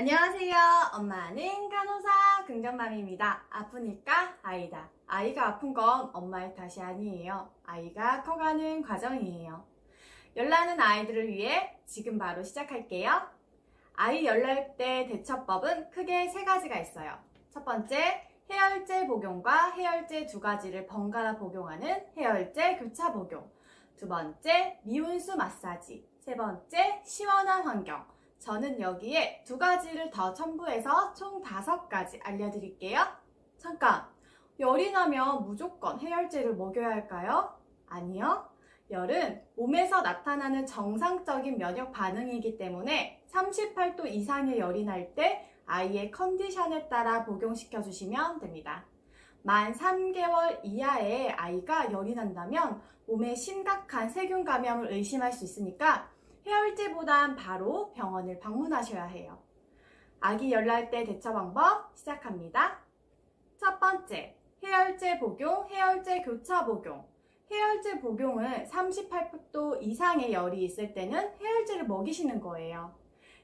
안녕하세요. 엄마는 간호사 긍정맘입니다. 아프니까 아이다. 아이가 아픈 건 엄마의 탓이 아니에요. 아이가 커가는 과정이에요. 열나는 아이들을 위해 지금 바로 시작할게요. 아이 열날 때 대처법은 크게 세 가지가 있어요. 첫 번째, 해열제 복용과 해열제 두 가지를 번갈아 복용하는 해열제 교차 복용. 두 번째, 미온수 마사지. 세 번째, 시원한 환경. 저는 여기에 두 가지를 더 첨부해서 총 다섯 가지 알려드릴게요. 잠깐! 열이 나면 무조건 해열제를 먹여야 할까요? 아니요. 열은 몸에서 나타나는 정상적인 면역 반응이기 때문에 38도 이상의 열이 날 때 아이의 컨디션에 따라 복용시켜 주시면 됩니다. 만 3개월 이하의 아이가 열이 난다면 몸에 심각한 세균 감염을 의심할 수 있으니까 해열제 보단 바로 병원을 방문하셔야 해요. 아기 열날 때 대처 방법 시작합니다. 첫 번째, 해열제 복용, 해열제 교차 복용. 해열제 복용은 38도 이상의 열이 있을 때는 해열제를 먹이시는 거예요.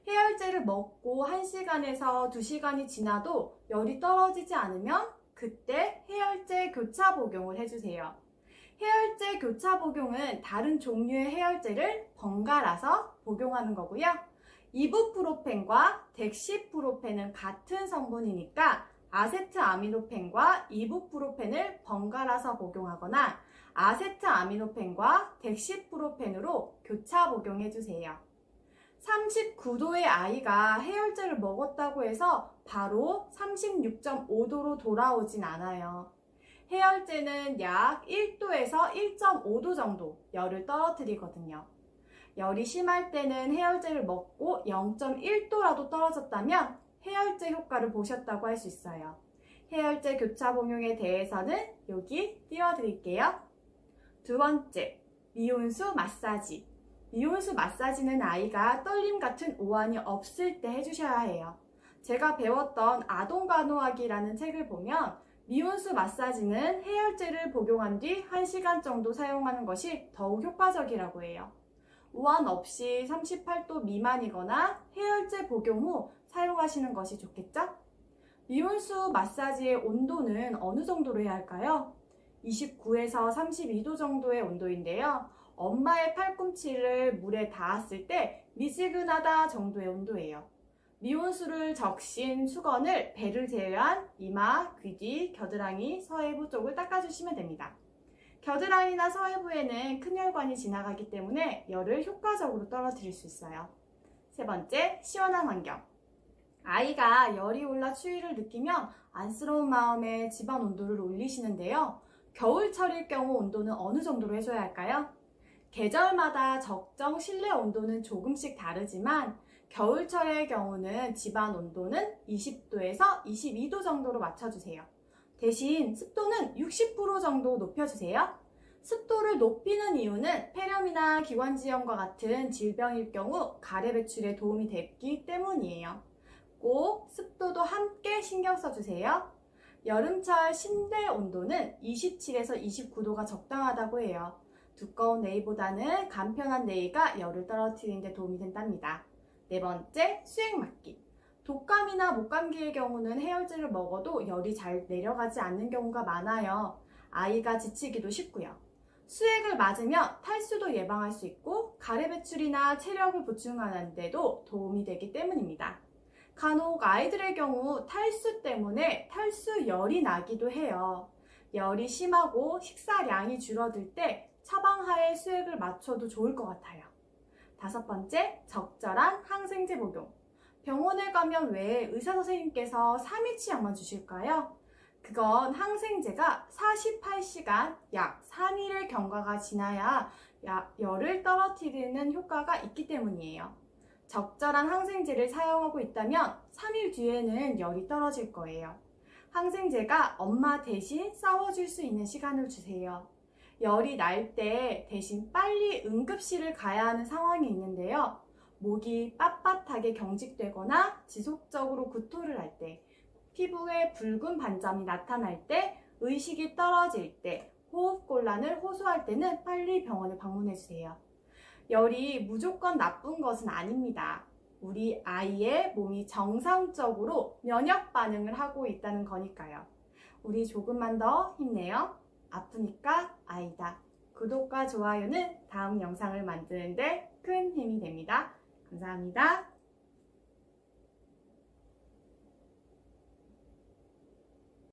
해열제를 먹고 1시간에서 2시간이 지나도 열이 떨어지지 않으면 그때 해열제 교차 복용을 해주세요. 해열제 교차 복용은 다른 종류의 해열제를 번갈아서 복용하는 거고요. 이부프로펜과 덱시프로펜은 같은 성분이니까 아세트아미노펜과 이부프로펜을 번갈아서 복용하거나 아세트아미노펜과 덱시프로펜으로 교차 복용해 주세요. 39도의 아이가 해열제를 먹었다고 해서 바로 36.5도로 돌아오진 않아요. 해열제는 약 1도에서 1.5도 정도 열을 떨어뜨리거든요. 열이 심할 때는 해열제를 먹고 0.1도라도 떨어졌다면 해열제 효과를 보셨다고 할 수 있어요. 해열제 교차 복용에 대해서는 여기 띄워드릴게요. 두 번째, 미온수 마사지. 미온수 마사지는 아이가 떨림 같은 오한이 없을 때 해주셔야 해요. 제가 배웠던 아동간호학이라는 책을 보면 미온수 마사지는 해열제를 복용한 뒤 1시간 정도 사용하는 것이 더욱 효과적이라고 해요. 우한 없이 38도 미만이거나 해열제 복용 후 사용하시는 것이 좋겠죠? 미온수 마사지의 온도는 어느 정도로 해야 할까요? 29에서 32도 정도의 온도인데요. 엄마의 팔꿈치를 물에 닿았을 때 미지근하다 정도의 온도예요. 미온수를 적신 수건을 배를 제외한 이마, 귀 뒤, 겨드랑이, 서해부 쪽을 닦아주시면 됩니다. 겨드랑이나 서해부에는 큰 혈관이 지나가기 때문에 열을 효과적으로 떨어뜨릴 수 있어요. 세 번째, 시원한 환경. 아이가 열이 올라 추위를 느끼면 안쓰러운 마음에 집안 온도를 올리시는데요. 겨울철일 경우 온도는 어느 정도로 해줘야 할까요? 계절마다 적정 실내 온도는 조금씩 다르지만 겨울철의 경우는 집안 온도는 20도에서 22도 정도로 맞춰주세요. 대신 습도는 60% 정도 높여주세요. 습도를 높이는 이유는 폐렴이나 기관지염과 같은 질병일 경우 가래 배출에 도움이 되기 때문이에요. 꼭 습도도 함께 신경 써주세요. 여름철 실내 온도는 27에서 29도가 적당하다고 해요. 두꺼운 네이보다는 간편한 네이가 열을 떨어뜨리는 데 도움이 된답니다. 네 번째, 수액 맞기. 독감이나 목감기의 경우는 해열제를 먹어도 열이 잘 내려가지 않는 경우가 많아요. 아이가 지치기도 쉽고요. 수액을 맞으면 탈수도 예방할 수 있고 가래 배출이나 체력을 보충하는 데도 도움이 되기 때문입니다. 간혹 아이들의 경우 탈수 때문에 탈수열이 나기도 해요. 열이 심하고 식사량이 줄어들 때 처방하에 수액을 맞춰도 좋을 것 같아요. 다섯 번째, 적절한 항생제 복용. 병원에 가면 왜 의사 선생님께서 3일치 약만 주실까요? 그건 항생제가 48시간 약 3일의 경과가 지나야 열을 떨어뜨리는 효과가 있기 때문이에요. 적절한 항생제를 사용하고 있다면 3일 뒤에는 열이 떨어질 거예요. 항생제가 엄마 대신 싸워줄 수 있는 시간을 주세요. 열이 날 때 대신 빨리 응급실을 가야 하는 상황이 있는데요. 목이 빳빳하게 경직되거나 지속적으로 구토를 할 때, 피부에 붉은 반점이 나타날 때, 의식이 떨어질 때, 호흡곤란을 호소할 때는 빨리 병원에 방문해 주세요. 열이 무조건 나쁜 것은 아닙니다. 우리 아이의 몸이 정상적으로 면역 반응을 하고 있다는 거니까요. 우리 조금만 더 힘내요. 아프니까 아이다. 구독과 좋아요는 다음 영상을 만드는데 큰 힘이 됩니다. 감사합니다.